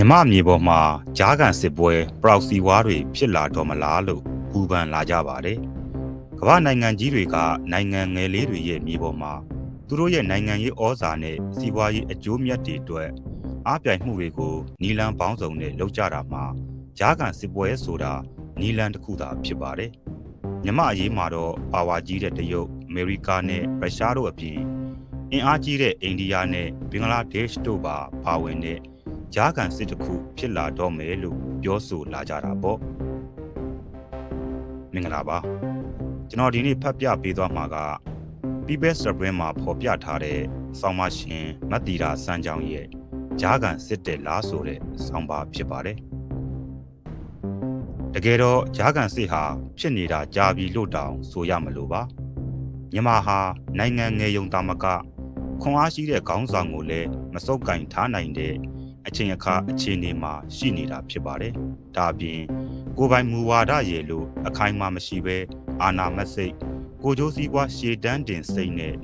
မြမမြေပေါ်မှာဂျားကန်စစ်ပွဲပရောက်စီဝါတွေဖြစ်လာတော့မလားလို့ပူပန်လာကြပါတယ်။ကမ္ဘာနိုင်ငံကြီးတွေကနိုင်ငံငယ်လေးတွေရဲ့မြေပေါ်မှာသူတို့ရဲ့နိုင်ငံရေးဩဇာနဲ့စီးပွားရေးအကျိုးမြတ်တွေအတွက်အားပြိုင်မှုတွေကိုနီလန်ပေါင်းစုံနဲ့လုပ်ကြတာမှာဂျားကန်စစ်ပွဲဆိုတာနီလန်တစ်ခုသာဖြစ်ပါတယ်။မြမအရေးမှာတော့ပါဝါကြီးတဲ့တရုတ်အမေရိကနဲ့ရုရှားတို့အပြင်အင်အားကြီးတဲ့အိန္ဒိယနဲ့ဘင်္ဂလားဒေ့ရှ်တို့ပါပါဝင်တဲ့ ဂျားကန်စစ်တစ်ခုဖြစ်လာတော့မယ်လို့ပြောဆိုလာကြတာပေါ့မင်္ဂလာပါကျွန်တော်ဒီနေ့ဖတ်ပြပေးသွားမှာက People's Supreme မှာဖော်ပြထားတဲ့ဆောင်းမရှင်မတ်တီရာစမ်းကြောင်းရဲ့ဂျားကန်စစ်တဲ့လားဆိုတဲ့ဆောင်းပါဖြစ်ပါတယ်တကယ်တော့ဂျားကန်စစ်ဟာဖြစ်နေတာကြာပြီလို့တောင်ဆိုရမလို့ပါမြန်မာဟာနိုင်ငံငယ်ယုံတာမကခွန်အားရှိတဲ့ခေါင်းဆောင်ကိုလည်းမစုပ်ကင်ထားနိုင်တဲ့ အချိန်အခါအခြေအနေမှာရှိနေတာဖြစ်ပါတယ်။ဒါအပြင်ကိုယ်ပိုင်မူဝါဒရေလို့အခိုင်အမာမရှိဘဲအာနာမစိတ်ကိုကြိုးစည်းပွားရှေတန်းတင်စိတ်နဲ့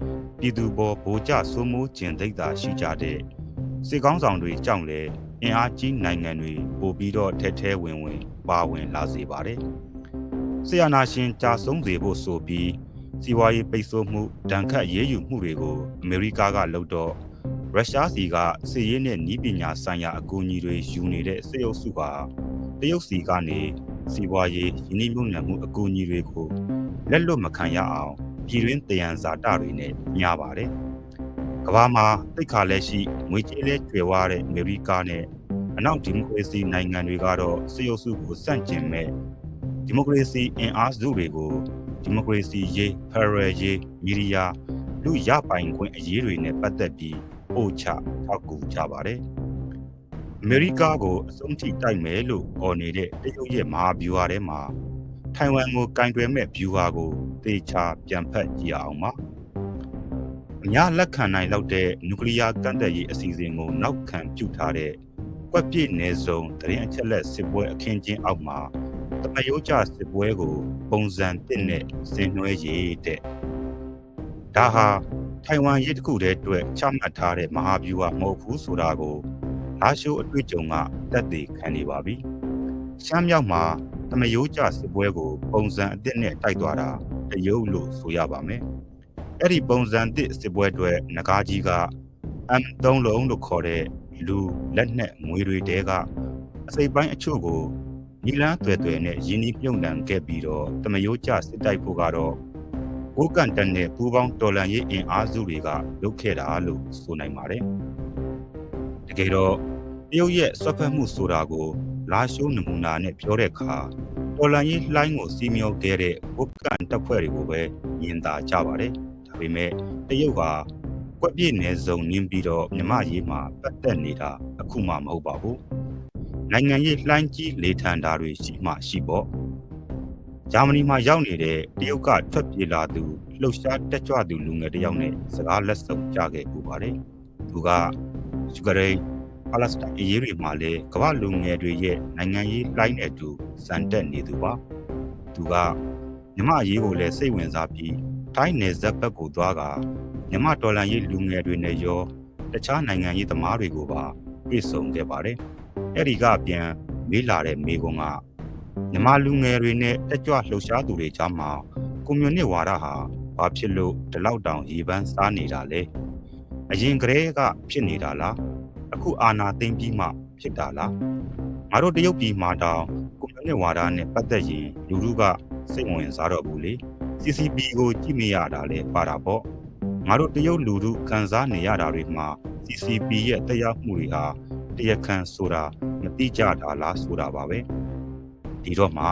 ပြည်သူပေါ်ဗိုလ်ကျစိုးမိုးကျင်သိက္ခာရှိကြတဲ့စစ်ကောင်းဆောင်တွေကြောင့်လည်းအင်အားကြီးနိုင်ငံတွေပို့ပြီးတော့ထဲထဲဝင်ဝင်ပါဝင်လာစေပါတယ်။ဆီယနာရှင်ကြာဆုံးစေဖို့ဆိုပြီးစီးပွားရေးပိတ်ဆို့မှုဒဏ်ခတ်ရေးယူမှုတွေကိုအမေရိကကလုပ်တော့ ရုရှားစီကစစ်ရေးနဲ့ဤပညာဆိုင်ရာအကူအညီတွေယူနေတဲ့စစ်အုပ်စုဟာတရုတ်စီကနေစီးပွားရေးယင်းနှိမ့်မှုမှုအကူအညီတွေကိုလက်လွတ်မခံရအောင်ပြည်တွင်းတယံဇာတတွေနဲ့ညှာပါတယ်။ကမ္ဘာမှာတိတ်ခါလက်ရှိငွေကြေးလဲကျွယ်ဝတဲ့အမေရိကနဲ့အနောက်ဒီမိုကရေစီနိုင်ငံတွေကတော့စစ်အုပ်စုကိုစန့်ကျင်မဲ့ဒီမိုကရေစီအင်အားစုတွေကိုဒီမိုကရေစီရေးဖက်ဒရယ်ရေးမီဒီယာလူရပိုင်ခွင့်အရေးတွေနဲ့ပတ်သက်ပြီး ပို့ချထောက်ကူကြပါတယ်။အမေရိကကိုအဆုံးထိတိုက်မယ်လို့ဟော်နေတဲ့တရုတ်ရဲ့မဟာဗျူဟာထဲမှာထိုင်ဝမ်ကိုကင်တွယ်မဲ့ဗျူဟာကိုသေချာပြန်ဖက်ကြည့်အောင်ပါ။အများလက်ခံနိုင်လောက်တဲ့နျူကလ িয়ার ကန့်သက်ရေးအစီအစဉ်ကိုနောက်ခံပြုထားတဲ့ကွက်ပြည့်နယ်စုံတရင်အချက်လက်စစ်ပွဲအခင်းချင်းအောက်မှာတမယိုးကျစစ်ပွဲကို ပုံစံတစ်နဲ့ဆင်နွှဲရည်တဲ့ဒါဟာ ထိုင်ဝမ်ရေးတစ်ခုတည်းအတွက်ချမှတ်ထားတဲ့မဟာဗျူဟာမဟုတ်ဘူးဆိုတာကိုလာရှိုးအတွေ့အကြုံကတက်တည်ခံနေပါပြီ။ရှမ်းမြောက်မှာတမယိုးကျစစ်ပွဲကို ပုံစံအသစ်နဲ့တိုက်သွားတာတရုတ်လို့ဆိုရပါမယ်။အဲ့ဒီပုံစံသစ်စစ်ပွဲတွေငကားကြီးက M3 လုံးလို့ခေါ်တဲ့လူလက်နက်ငွေတွေတဲကအစိပ်ပိုင်းအချို့ကိုနီလန်းသွဲသွဲနဲ့ရင်းနှီးမြုပ်နှံခဲ့ပြီးတော့တမယိုးကျစစ်တိုက်ဖို့ကတော့ ကိုကန်တန်နဲ့ပူပေါင်းတော်လန်ရေးအင်အားစုတွေကလုပ်ခဲ့တာလို့ဆိုနိုင်ပါတယ်။တကယ်တော့တရုတ်ရဲ့ဆွတ်ဖက်မှုဆိုတာကိုလာရှိုးနမူနာနဲ့ပြောတဲ့အခါတော်လန်ရေးလှိုင်းကိုစီမျောခဲ့တဲ့ကိုကန်တပ်ဖွဲ့တွေကိုပဲမြင်သာကြပါတယ်။ဒါပေမဲ့တရုတ်ဟာကွက်ပြည့်နယ်စုံနင်းပြီးတော့မြမရေးမှာပတ်သက်နေတာအခုမှမဟုတ်ပါဘူး။နိုင်ငံရေးလှိုင်းကြီးလေထန်တာတွေရှိမှရှိပေါ့။ ဂျာမနီမှာရောက်နေတဲ့တရုတ်ကထွက်ပြေးလာသူလှုပ်ရှားတက်ကြွသူလူငယ်တစ်ယောက်နဲ့စကားလက်ဆုံကြခဲ့ပူပါတယ်။သူကယူကရိန်းပါလက်စတိုင်းအရေးတွေမှာလည်းကမ္ဘာလူငယ်တွေရဲ့နိုင်ငံရေးလှိုင်းနဲ့တူစံတက်နေသူပါ။သူကမြမအရေးကိုလည်းစိတ်ဝင်စားပြီးထိုင်းနယ်ဇက်ဘက်ကိုသွားကမြမဒေါ်လာရေးလူငယ်တွေနဲ့ရောတခြားနိုင်ငံရေးသမားတွေကိုပါတွေ့ဆုံခဲ့ပါတယ်။အဲ့ဒီကပြန်မေးလာတဲ့မေကွန်က မြန်မာလူငယ်တွေနဲ့တက်ကြွလှုပ်ရှားသူတွေကြားမှာကွန်မြူနစ်ဝါဒဟာဘာဖြစ်လို့ဒီလောက်တောင်ရေပန်းစားနေတာလဲအရင်ကတည်းကဖြစ်နေတာလားအခုအာဏာသိမ်းပြီးမှဖြစ်တာလားငါတို့တရုတ်ပြည်မှာတောင်ကွန်မြူနစ်ဝါဒနဲ့ပတ်သက်ရင်လူလူကစိတ်ဝင်စားတော့ဘူးလေ CCP ကိုကြည့်မရတာလဲပါတာပေါ့ငါတို့တရုတ်လူထုခံစားနေရတာတွေမှာ CCP ရဲ့တရားမှုတွေဟာတရားခံဆိုတာမတိကြတာလားဆိုတာပါပဲ ဒီတော့မှ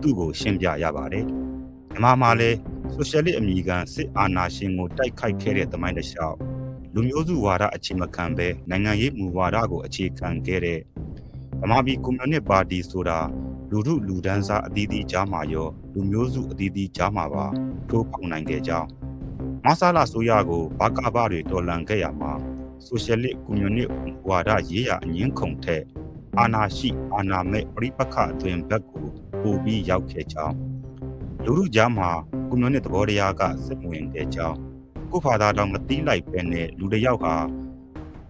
သူ့ကိုရှင်းပြရပါတယ်မြန်မာမှာလည်းဆိုရှယ်လစ်အမည်ခံစစ်အာဏာရှင်ကိုတိုက်ခိုက်ခဲ့တဲ့သမိုင်းတစ်လျှောက်လူမျိုးစုဝါဒအခြေမခံပဲနိုင်ငံရေးမူဝါဒကိုအခြေခံခဲ့တဲ့ဗမာပြည်ကွန်မြူနစ်ပါတီဆိုတာလူထုလူဒန်းစားအသီးသီးကြားမှာရောလူမျိုးစုအသီးသီးကြားမှာပါထိုးဖောက်နိုင်ခဲ့ကြောင်းမဆာလာဆိုရကိုဘာကာဘတွေတော်လှန်ခဲ့ရမှာဆိုရှယ်လစ်ကွန်မြူနစ်ဝါဒရေးရအငင်းခုန်ထက် အာနာရှိအာနာမဲ့ပြိပခအတွင်ဘက်ကိုပို့ပြီးရောက်ခဲ့ကြောင်းလူလူကြားမှာကွန်မြူနစ်သဘောတရားကစစ်ဝင်တဲ့ကြောင်းကိုဖာသာတော်မတိလိုက်ပဲနဲ့လူတစ်ယောက်ဟာ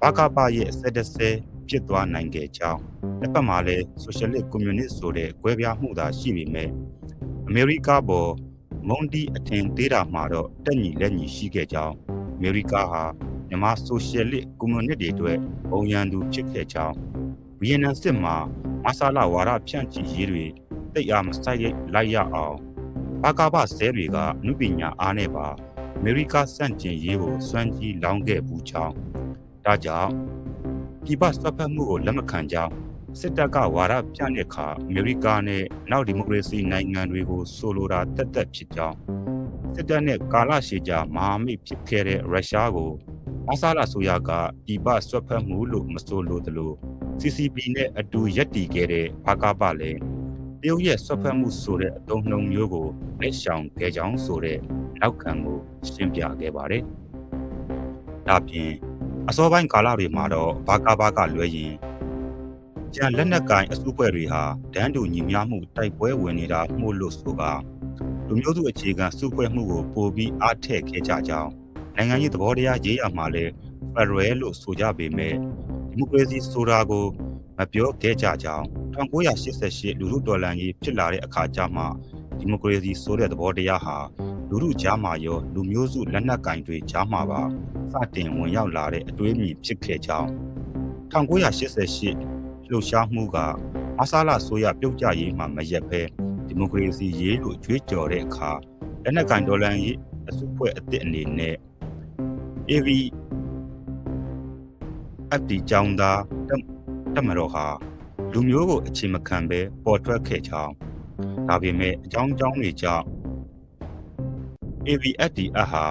ဘာကပရဲ့ဆက်တဆဲဖြစ်သွားနိုင်ခဲ့ကြောင်းတစ်ဖက်မှာလည်းဆိုရှယ်လစ်ကွန်မြူနစ်ဆိုတဲ့ကွဲပြားမှုသာရှိပေမဲ့အမေရိကပေါ်မွန်ဒီအထင်သေးတာမှာတော့တက်ညီလက်ညီရှိခဲ့ကြောင်းအမေရိကဟာမြန်မာဆိုရှယ်လစ်ကွန်မြူနစ်တွေအတွက်ဘုံရန်သူဖြစ်ခဲ့ကြောင်း ဗီယက်နမ်စစ်မှာမဆာလာဝါဒဖြန့်ချီရေးတွေတိတ်အားမဆိုင်လိုက်ရအောင်ဘာကာဘဆဲတွေကအမှုပညာအားနဲ့ပါအမေရိကစန့်ကျင်ရေးကိုစွမ်းကြီးလောင်းခဲ့ဘူးကြောင်းဒါကြောင့်ပြည်ပစပ်ဖက်မှုကိုလက်မခံကြောင်းစစ်တပ်ကဝါဒပြတဲ့အခါအမေရိကနဲ့နောက်ဒီမိုကရေစီနိုင်ငံတွေကိုဆိုလိုတာတက်တက်ဖြစ်ကြောင်းစစ်တပ်နဲ့ကာလရှည်ကြာမဟာမိတ်ဖြစ်ခဲ့တဲ့ရုရှားကိုမဆာလာဆိုရကပြည်ပဆွတ်ဖက်မှုလို့မဆိုလိုသလို CCP နဲ့အတူရက်တီခဲ့တဲ့ဘာကာပလည်းတရုတ်ရဲ့ဆွတ်ဖက်မှုဆိုတဲ့အတုံးနှုံမျိုးကိုလက်ရှောင်ခဲ့ကြောင်းဆိုတဲ့နောက်ခံကိုရှင်းပြခဲ့ပါတယ်။ဒါပြင်အစောပိုင်းကာလတွေမှာတော့ဘာကာဘာကလွဲရင်ကျန်လက်နက်ကိုင်အစုအဖွဲ့တွေဟာဒန်းတူညီမျှမှုတိုက်ပွဲဝင်နေတာမှုလို့ဆိုကလူမျိုးစုအခြေခံစုဖွဲ့မှုကိုပိုပြီးအားထည့်ခဲ့ကြကြောင်းနိုင်ငံရေးသဘောတရားရေးရမှာလဲဖရယ်လို့ဆိုကြပေမဲ့ ဒီမိုကရေစီဆိုတာကိုမပြောခဲ့ကြကြောင်း1988လူထုတော်လှန်ရေးဖြစ်လာတဲ့အခါကျမှဒီမိုကရေစီဆိုတဲ့သဘောတရားဟာလူထုကြားမှာရောလူမျိုးစုလက်နက်ကင်တွေကြားမှာပါစတင်ဝင်ရောက်လာတဲ့အတွေးအမြင်ဖြစ်ခဲ့ကြောင်း1988လှုပ်ရှားမှုကမဆာလာဆိုရပြုတ်ကြရေးမှာမရက်ပဲဒီမိုကရေစီရေးလို့ကြွေးကြော်တဲ့အခါလက်နက်ကင်ဒေါ်လာရေးအစုဖွဲ့အစ်စ်အနေနဲ့ AV အပ်ဒီကြောင်းသားတမတော်ဟာလူမျိုးကိုအခြေမခံပဲပေါ်ထွက်ခဲ့ကြောင်းဒါပေမဲ့အကြောင်းကြောင်းတွေကြောင့် AVFD အဟာ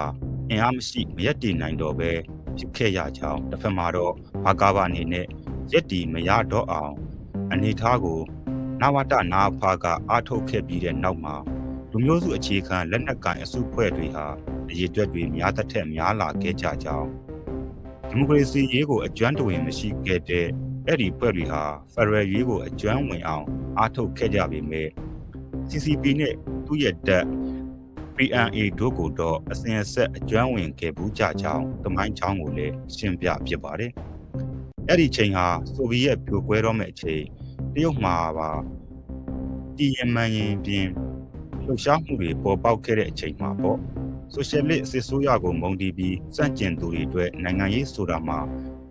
အင်အားမရှိမရက်တည်နိုင်တော့ပဲဖြစ်ခဲ့ရကြောင်းတစ်ဖက်မှာတော့ဘာကားဘာအနေနဲ့ရက်တည်မရတော့အောင်အနေထားကိုနဝတနာဖာကအားထုတ်ခဲ့ပြီးတဲ့နောက်မှာလူမျိုးစုအခြေခံလက်နက်ကိုင်အစုဖွဲ့တွေဟာအရေးအတွက်တွေများသက်ထက်များလာခဲ့ကြကြောင်း ဒီမိုကရေစီရေးကိုအကျွမ်းတဝင်မရှိခဲ့တဲ့အဲ့ဒီဖွဲ့တွေဟာဖက်ဒရယ်ရေးကိုအကျွမ်းဝင်အောင်အားထုတ်ခဲ့ကြပေမဲ့ CCP နဲ့သူ့ရဲ့တပ် PNA တို့ကိုတော့အစဉ်အဆက်အကျွမ်းဝင်ခဲ့ဘူးကြကြောင်းတမိုင်းချောင်းကိုလည်းရှင်းပြဖြစ်ပါတယ်။အဲ့ဒီချိန်ဟာဆိုဗီယက်ပြိုကွဲတော့မဲ့အချိန်တရုတ်မှာပါတည်ရမှန်ရင်ပြင်လှုပ်ရှားမှုတွေပေါ်ပေါက်ခဲ့တဲ့အချိန်မှာပေါ့ ဆိုရှယ်လစ်စစ်ဆိုးရကိုမုံတီးပြီးစန့်ကျင်သူတွေအတွက်နိုင်ငံရေးဆိုတာမှာ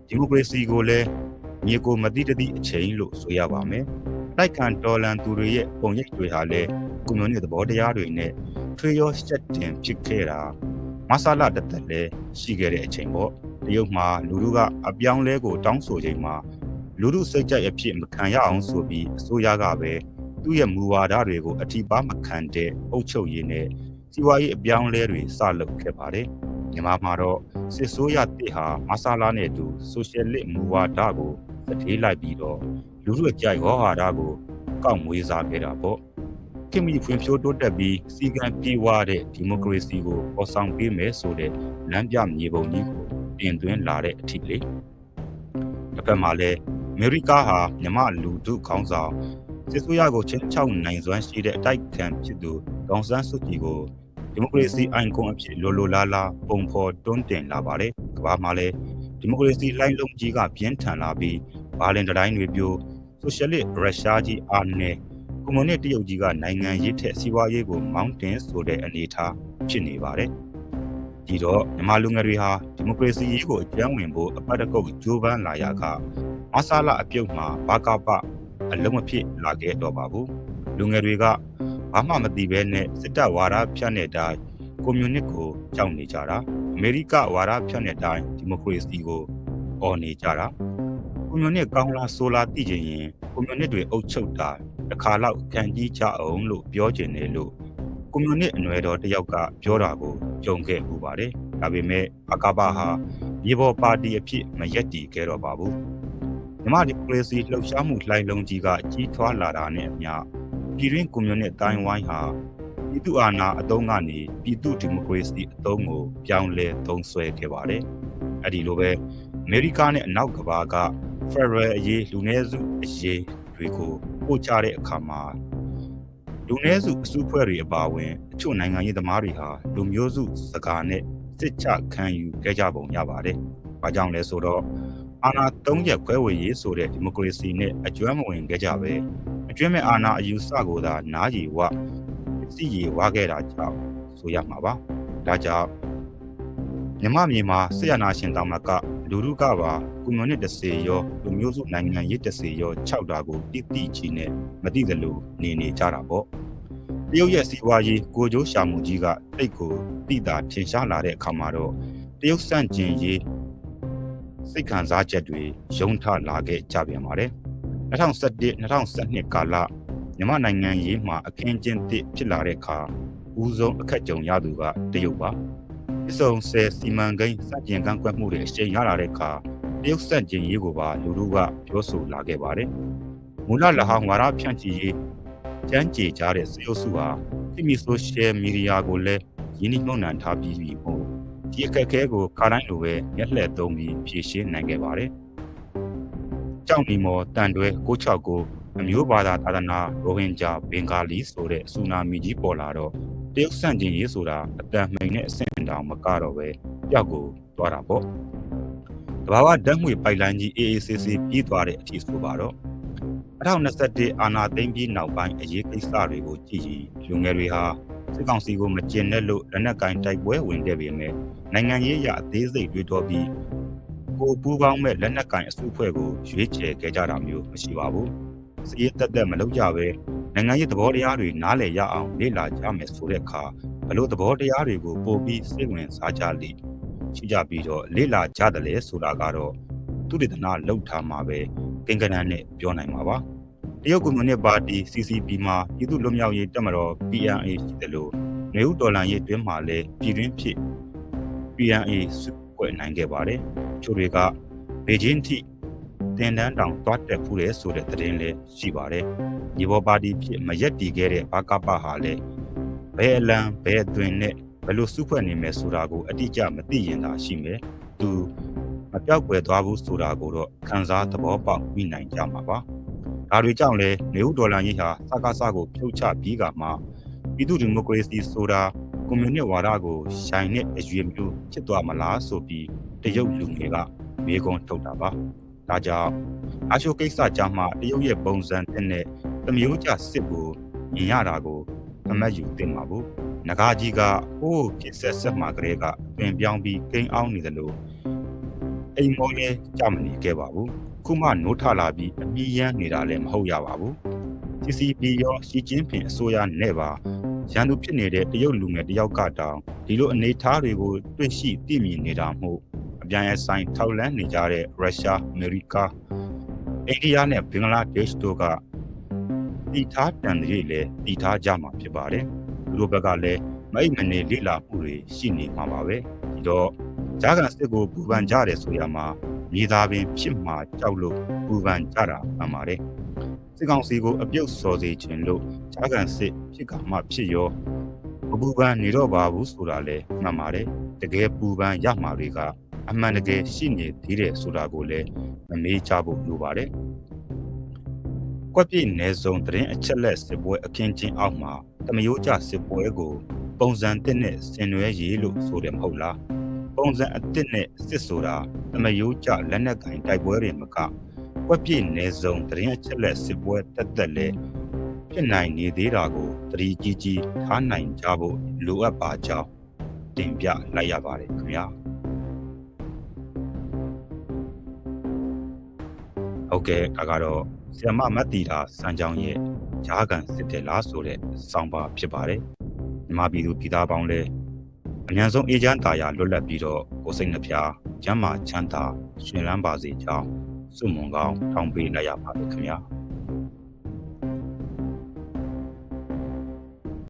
ဒီမိုကရေစီကိုလည်းမြေကိုမတိတတိအချိန်လို့ဆိုရပါမယ်။တိုက်ခံတော်လန်သူတွေရဲ့ပုံရိပ်တွေဟာလည်းကွန်မြူနစ်သဘောတရားတွေနဲ့ထွေရောရှက်တင်ဖြစ်ခဲ့တာမဆာလာတက်တက်လည်းရှိခဲ့တဲ့အချိန်ပေါ့။တရုတ်မှာလူလူကအပြောင်းလဲကိုတောင်းဆိုချိန်မှာလူလူစိတ်ကြိုက်အဖြစ်မခံရအောင်ဆိုပြီးအစိုးရကပဲသူ့ရဲ့မူဝါဒတွေကိုအထီးပါမခံတဲ့အုပ်ချုပ်ရေးနဲ့ စီးပွားရေးအပြောင်းလဲတွေစလုပ်ခဲ့ပါတယ်။မြန်မာမှာတော့စစ်ဆိုးရတစ်ဟာမဆာလာနဲ့အတူဆိုရှယ်လစ်မူဝါဒကိုတထေးလိုက်ပြီးတော့လူလူအကြိုက်ဝါဟာဒကိုကောက်မွေးစားခဲ့တာပေါ့ခင်မီဖွံ့ဖြိုးတိုးတက်ပြီးစီကံပြေဝတဲ့ဒီမိုကရေစီကိုပေါ်ဆောင်ပေးမယ်ဆိုတဲ့လမ်းပြမြေပုံကြီးကိုတင်သွင်းလာတဲ့အထိလေတစ်ဖက်မှာလည်းအမေရိကဟာမြမလူထုခေါင်းဆောင်စစ်ဆိုးရကိုချင်းချောက်နိုင်စွမ်းရှိတဲ့အတိုက်ခံဖြစ်သူ ဒေါန်ဆန်းစုကြည်ကိုဒီမိုကရေစီအိုင်ကွန်အဖြစ်လိုလိုလားလားပုံဖော်တွန်းတင်လာပါတယ်ကမ္ဘာမှာလည်းဒီမိုကရေစီလိုင်းလုံးကြီးကပြင်းထန်လာပြီးဘာလင်တိုင်းတွေပြိုဆိုရှယ်လစ်ရုရှားကြီးအာနယ်ကွန်မြူနစ်တရုတ်ကြီးကနိုင်ငံရေးထက်စီးပွားရေးကိုမောင်းတင်ဆိုတဲ့အနေအထားဖြစ်နေပါတယ်ဒီတော့မြန်မာလူငယ်တွေဟာဒီမိုကရေစီရေးကိုအကျန်းဝင်ဖို့အပတ်တကုတ်ကြိုးပမ်းလာရကမဆာလာအပြုတ်မှာဘာကပအလုံးမဖြစ်လာခဲ့တော့ပါဘူးလူငယ်တွေက ဘာမှမသိဘဲနဲ့စစ်တပ်ဝါဒဖြန့်တဲ့အတိုင်းကွန်မြူနစ်ကိုကြောက်နေကြတာအမေရိကဝါဒဖြန့်တဲ့အတိုင်းဒီမိုကရေစီကိုအော်နေကြတာကွန်မြူနစ်ကောင်းလားဆိုလားသိချင်ရင်ကွန်မြူနစ်တွေအုပ်ချုပ်တာတစ်ခါလောက်ခံကြီးကြအောင်လို့ပြောချင်တယ်လို့ကွန်မြူနစ်အနွယ်တော်တယောက်ကပြောတာကိုကြုံခဲ့ပူပါတယ်ဒါပေမဲ့အကဘာဟာမြေပေါ်ပါတီအဖြစ်မရက်တီခဲ့တော့ပါဘူးမြမဒီမိုကရေစီလှုပ်ရှားမှုလှိုင်းလုံးကြီးကကြီးထွားလာတာနဲ့အမျှ ပြည်တွင်းကွန်မြူနစ်တိုင်းဝိုင်းဟာပြည်သူအာဏာအတုံးကနေပြည်သူဒီမိုကရေစီအတုံးကိုပြောင်းလဲသုံးဆွဲခဲ့ပါတယ်။အဲ့ဒီလိုပဲအမေရိကနဲ့အနောက်ကဘာက Federal အရေးလူနည်းစုအရေးတွေကိုပို့ချတဲ့အခါမှာလူနည်းစုအစုဖွဲ့တွေအပါအဝင်အချို့နိုင်ငံရေးသမားတွေဟာလူမျိုးစုစကားနဲ့စစ်ချခံယူခဲ့ကြပုံရပါတယ်။ဘာကြောင့်လဲဆိုတော့အာဏာသုံးချက်ခွဲဝေရေးဆိုတဲ့ဒီမိုကရေစီနဲ့အကျွမ်းမဝင်ခဲ့ကြပဲ အကျွမ်းမဲ့အာဏာအယူဆကိုသာနားရည်ဝစီရည်ဝခဲ့တာကြောင့်ဆိုရမှာပါဒါကြောင့်မြမမြေမှာဆီယနာရှင်တောင်မကလူလူကပါကွန်မြူနစ်30ရောလူမျိုးစုနိုင်ငံရေး30ရော6တာကိုတိတိကြီးနဲ့မသိသလိုနေနေကြတာပေါ့တရုတ်ရဲ့စီးပွားရေးကိုကျိုးရှာမှုကြီးကတိတ်ကိုတိတာထင်ရှားလာတဲ့အခါမှာတော့တရုတ်စန့်ကျင်ရေးစိတ်ခံစားချက်တွေယုံထလာခဲ့ကြပြန်ပါတယ် 2011 2012ကာလမြန်မာနိုင်ငံရေးမှာအခင်းကျင်းသစ်ဖြစ်လာတဲ့အခါဦးဆုံးအခက်ကြုံရသူကတရုတ်ပါအစုံဆယ်စီမံကိန်းစတင်ကန့်ကွက်မှုတွေအရှိန်ရလာတဲ့အခါတရုတ်စန့်ကျင်ရေးကိုပါလူလူကပြောဆိုလာခဲ့ပါတယ်မူလလဟောင်းဝါရဖြန့်ချီရေးကျန်းကျေကြတဲ့စေအုပ်စုဟာတိမီဆိုရှယ်မီဒီယာကိုလည်းရင်းနှီးမြှုပ်နှံထားပြီးပြီမို့ဒီအခက်အခဲကိုခါတိုင်းလိုပဲမျက်လှည့်သုံးပြီးဖြေရှင်းနိုင်ခဲ့ပါတယ်။ ကြောက်နီမော်တန်တွဲ669အမျိုးဘာသာသာသနာရိုဟင်ဂျာဘင်္ဂါလီဆိုတဲ့ဆူနာမီကြီးပေါ်လာတော့တရုတ်ဆန့်ကျင်ရေးဆိုတာအတန်မှိန်တဲ့အဆင့်တောင်မကတော့ပဲပျောက်ကိုသွားတာပေါ့။တဘာဝဓာတ်ငွေပိုက်လိုင်းကြီး AACC ပြီးသွားတဲ့အထိဆိုပါတော့2021အာနာသိမ့်ပြီးနောက်ပိုင်းအရေးကိစ္စတွေကိုကြည့်ရင်လူငယ်တွေဟာစစ်ကောင်စီကိုမကျင်တဲ့လို့လက်နက်ကင်တိုက်ပွဲဝင်ခဲ့ပေမဲ့နိုင်ငံရေးအရအသေးစိတ်တွေးတော်ပြီး ကိုပူးပေါင်းမဲ့လက်နက်ကင်အစုအဖွဲ့ကိုရွေးချယ်ခဲ့ကြတာမျိုးမရှိပါဘူး။စီးရဲတက်တက်မလုပ်ကြပဲနိုင်ငံရေးသဘောတရားတွေနားလည်ရအောင်လေ့လာကြမယ်ဆိုတဲ့အခါဘလို့သဘောတရားတွေကိုပို့ပြီးစိတ်ဝင်စားကြလိရှိကြပြီးတော့လေ့လာကြတယ်လေဆိုတာကတော့သူတည်တနာလှုပ်ထားမှာပဲကိန်းကနန်းနဲ့ပြောနိုင်မှာပါတရုတ်ကွန်မြူနစ်ပါတီ CCP မှာပြည်သူ့လွတ်မြောက်ရေးတပ်မတော် PNA ရှိတယ်လို့နေဦးတော်လှန်ရေးတွင်မှာလည်းပြည်တွင်းဖြစ် PNA စုဖွဲ့နိုင်ခဲ့ပါတယ် ချို့တွေကဘေဂျင်းထိတင်တန်းတောင်သွားတက်ဖူးတယ်ဆိုတဲ့သတင်းလည်းရှိပါတယ်ညီဘောပါတီဖြစ်မရက်တီခဲ့တဲ့ဘာကပဟာလည်းဘယ်အလံဘယ်အတွင်နဲ့ဘယ်လိုစုဖွဲ့နေမယ်ဆိုတာကိုအတိအကျမသိရင်သာရှိမယ်သူမပြောက်ွယ်သွားဘူးဆိုတာကိုတော့ခန်းစားသဘောပေါက်ပြီးနိုင်ကြမှာပါဒါတွေကြောင့်လဲနေဦးဒေါ်လာကြီးဟာစကားစကိုဖြုတ်ချပြီးကမှပြည်သူ့ဒီမိုကရေစီဆိုတာကွန်မြူနစ်ဝါဒကိုရှိုင်တဲ့အရွေမျိုးဖြစ်သွားမလားဆိုပြီး တရုတ်လူငယ်ကမေးခွန်းထုတ်တာပါဒါကြောင့်အာရှိုကိစ္စကြမှာတရုတ်ရဲ့ပုံစံတဲ့နဲ့တမျိုးကြစစ်ကိုမြင်ရတာကိုအမတ်ယူတင်ပါဘူးငကားကြီးကဟိုးဖြစ်ဆက်ဆက်မှာကလေးကပင်ပြောင်းပြီးကိန်းအောင်နေတယ်လို့အိမ်မောလေးကြမနေခဲ့ပါဘူးခုမှနိုးထလာပြီးအမြည်ရမ်းနေတာလည်းမဟုတ်ရပါဘူး CCP ရောရှီကျင်းဖင်အစိုးရနဲ့ပါရန်သူဖြစ်နေတဲ့တရုတ်လူငယ်တယောက်ကတောင်ဒီလိုအနေထားတွေကိုတွေ့ရှိသိမြင်နေတာမို့အ ပြန်အဆိုင်ထောက်လန်းနေကြတဲ့ရုရှားအမေရိကအိန္ဒိယနဲ့ဘင်္ဂလားဒေ့ရှ်တို့ကတီထားတန်တွေလည်းတီထားကြမှာဖြစ်ပါတယ်သူတို့ဘက်ကလည်းမိတ်မနေလိလာမှုတွေရှိနေမှာပါပဲဒီတော့ဂျာကန်စစ်ကိုပူပန်ကြတယ်ဆိုရမှာမြေသားပင်ဖြစ်မှာကြောက်လို့ပူပန်ကြတာမှန်ပါတယ်စစ်ကောင်စီကိုအပြုတ်စော်စေခြင်းလို့ဂျာကန်စစ်ဖြစ်ကမှဖြစ်ရောမပူပန်နေတော့ပါဘူးဆိုတာလည်းမှန်ပါတယ်တကယ်ပူပန်ရမှာတွေက အမှန်တကယ်ရှိနေသေးတယ်ဆိုတာကိုလည်းမမေးချဖို့လိုပါတယ်ကွက်ပြည့်နယ်စုံတရင်အချက်လက်စစ်ပွဲအခင်းချင်းအောက်မှာတမယိုးကြစစ်ပွဲကိုပုံစံတစ်နဲ့ဆင်နွှဲရေးလို့ဆိုတယ်မဟုတ်လားပုံစံအစ်စ်နဲ့စစ်ဆိုတာတမယိုးကြလက်နက်ကင်တိုက်ပွဲတွေမကကွက်ပြည့်နယ်စုံတရင်အချက်လက်စစ်ပွဲတက်တက်လဲဖြစ်နိုင်နေသေးတာကိုသတိကြီးကြီးထားနိုင်ကြဖို့လိုအပ်ပါကြောင်းတင်ပြလိုက်ရပါတယ်ခင်ဗျာ ဟုတ်ကဲ့ဒါကတော့ဆီယမမတ်တီတာစံကြောင်းရဲ့ဂျားကန်စစ်တယ်လားဆိုတဲ့စောင်းပါဖြစ်ပါတယ်မြမပြည်သူပြည်သားပေါင်းလည်းအញ្ញံဆုံးအေဂျင့်တာယာလွတ်လပ်ပြီးတော့ကိုစိတ်နှဖျားကျမ်းမာချမ်းသာရှင်လန်းပါစေကြောင်းစုမုံကောင်းတောင်းပေးလိုက်ရပါတယ်ခင်ဗျာ